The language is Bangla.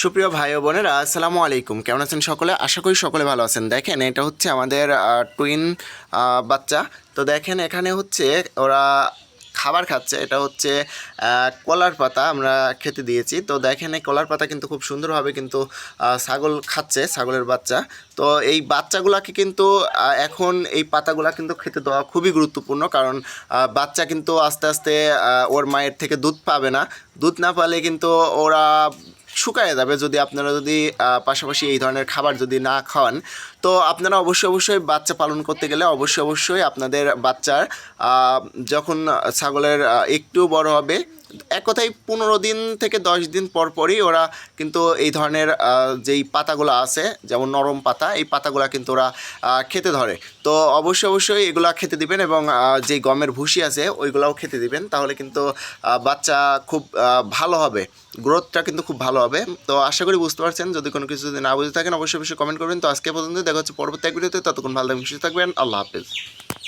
সুপ্রিয় ভাই বোনেরা, আসসালামু আলাইকুম। কেমন আছেন সকলে? আশা করি সকলে ভালো আছেন। দেখেন, এটা হচ্ছে আমাদের টুইন বাচ্চা। তো দেখেন, এখানে হচ্ছে ওরা খাবার খাচ্ছে। এটা হচ্ছে কলার পাতা আমরা খেতে দিয়েছি। তো দেখেন, এই কলার পাতা কিন্তু খুব সুন্দরভাবে কিন্তু ছাগল খাচ্ছে, ছাগলের বাচ্চা। তো এই বাচ্চাগুলাকে কিন্তু এখন এই পাতাগুলা কিন্তু খেতে দেওয়া খুবই গুরুত্বপূর্ণ। কারণ বাচ্চা কিন্তু আস্তে আস্তে ওর মায়ের থেকে দুধ পাবে না। দুধ না পালে কিন্তু ওরা শুকায় যাবে যদি আপনারা যদি পাশাপাশি এই ধরনের খাবার যদি না খাওয়ান, তো আপনারা অবশ্যই অবশ্যই বাচ্চা পালন করতে গেলে অবশ্যই অবশ্যই আপনাদের বাচ্চার যখন ছাগলের একটু বড় হবে এক কথায় পনেরো দিন থেকে দশ দিন পর পরই ওরা কিন্তু এই ধরনের যেই পাতাগুলো আছে, যেমন নরম পাতা, এই পাতাগুলো কিন্তু ওরা খেতে ধরে। তো অবশ্যই অবশ্যই এগুলা খেতে দিবেন এবং যেই গমের ভুসি আছে, ওইগুলাও খেতে দিবেন। তাহলে কিন্তু বাচ্চা খুব ভালো হবে। গ্রোথটা কিন্তু খুব ভালো হবে। তো আশা করি বুঝতে পারছেন। যদি কোনো কিছু যদি না বুঝে থাকেন, অবশ্যই অবশ্যই কমেন্ট করবেন। তো আজকে পর্যন্ত দেখা হচ্ছে পরবর্তী এক ভিডিওতে। ততক্ষণ ভালো থাকবেন, সুস্থ থাকবেন। আল্লাহ হাফেজ।